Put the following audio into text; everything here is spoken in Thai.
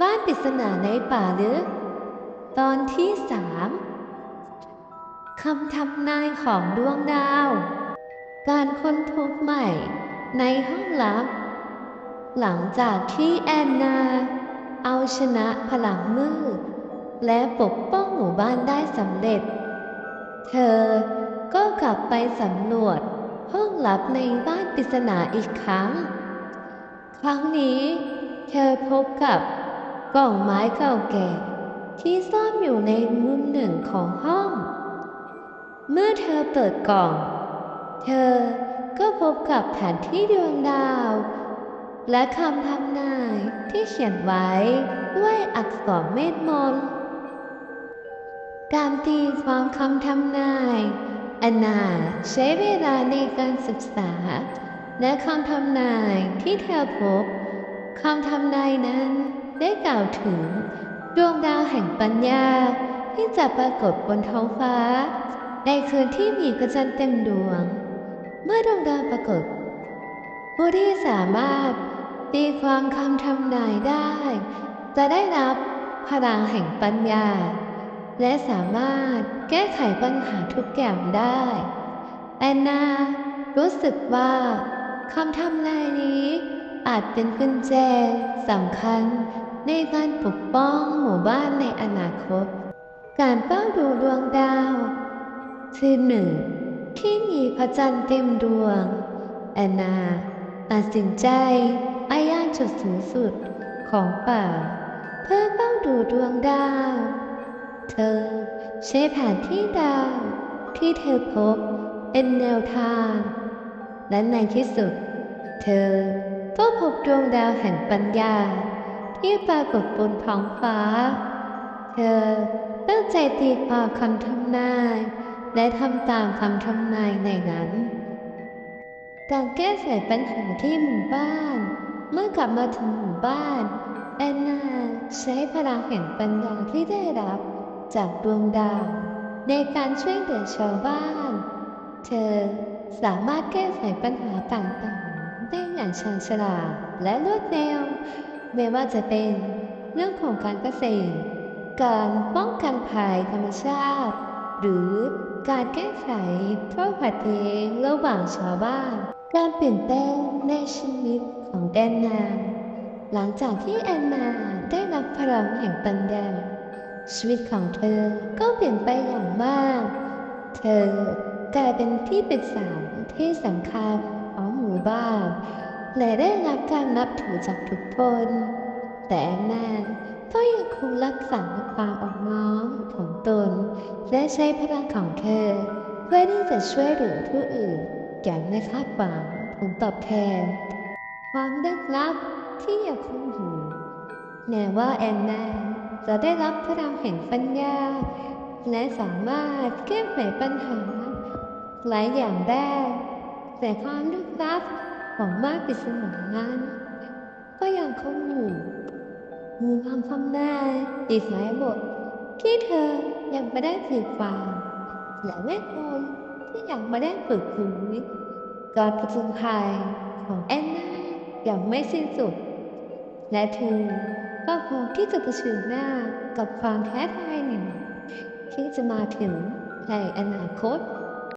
บ้านปริศนาในป่าลึก ตอนที่สามคำทำนายของดวงดาว การค้นพบใหม่ในห้องลับ หลังจากที่แอนนา เอาชนะพลังมืด และปกป้องหมู่บ้านได้สำเร็จ เธอก็กลับไปสำรวจห้องลับในบ้านปริศนาอีกครั้ง ครั้งนี้เธอพบกับ กล่องไม้เก่าแก่ ที่ซ่อนอยู่ในมุมหนึ่งของห้อง เมื่อเธอเปิดกล่อง เธอก็พบกับแผนที่ดวงดาว และคำทำนายที่เขียนไว้ด้วยอักษรเมธมนต์การตีความคำทำนายอนนาใช้เวลาในการศึกษา และคำทำนายที่เธอพบคำทำนายนั้น ได้กล่าวถึง ดวงดาวแห่งปัญญาที่จะปรากฏบนท้องฟ้า ในคืนที่มีพระจันทร์เต็มดวง เมื่อดวงดาวปรากฏ ผู้ที่สามารถตีความคำทำนายได้ จะได้รับพลังแห่งปัญญา และสามารถแก้ไขปัญหาทุกอย่างได้แอนนารู้สึกว่าคำทำนายนี้อาจเป็นกุญแจสำคัญ ในการปกป้องหมู่บ้านในอนาคต การเฝ้าดูดวงดาวคือหนึ่งที่มีพระจันทร์เต็มดวง แอนนาตัดสินใจไปย่างจุดสูงสุดของป่า เพื่อเฝ้าดูดวงดาว เธอใช้แผนที่ดาว ที่เธอพบเป็นแนวทาง และในที่สุด เธอก็พบดวงดาวแห่งปัญญา ที่ปรากฏบนท้องฟ้า เธอตั้งใจตีความคำทำนายและทำตามคำทำนายในนั้น การแก้ไขปัญหาที่หมู่บ้าน เมื่อกลับมาถึงหมู่บ้านแอนนาใช้พลังแห่งปัญญาที่ได้รับจากดวงดาว ในการช่วยเหลือชาวบ้าน เธอสามารถแก้ไขปัญหาต่างๆ ได้อย่างชาญฉลาดและรวดเร็ว ไม่ว่าจะเป็นเรื่องของการเกษตร การป้องกันภัยธรรมชาติ หรือการแก้ไขข้อขัดแย้งระหว่างชาวบ้าน การเปลี่ยนแปลงในชีวิตของแอนนา หลังจากที่แอนนาได้รับพลังแห่งปัญญาชีวิตของเธอก็เปลี่ยนไปอย่างมาก เธอกลายเป็นที่ปรึกษาที่สำคัญของหมู่บ้าน และได้รับการนับถือจากทุกคน แต่แอนนาก็ยังคงรักษาความอ่อนน้อมของตน และใช้พลังของเธอ เพื่อที่จะช่วยเหลือผู้อื่นอย่างไม่คาดหวังผลตอบแทน ความลึกลับที่ยังคงอยู่แม้ว่าแอนนาจะได้รับพลังแห่งปัญญา และสามารถแก้ไขปัญหาหลายอย่างได้ แต่ความลึกลับ ของมากปริศนานั้น ก็ยังคงอยู่มีความคำหน้ายอีกหลายบทที่เธอยังไม่ได้ฝึกฟังและเวทมนที่ยังไม่ได้ฝึกฝนการประจนภัยของแอนนายังไม่สิ้นสุด และเธอก็พร้อมที่จะเผชิญหน้ากับความท้ทายหนึ่งที่จะมาถึงในอนาคต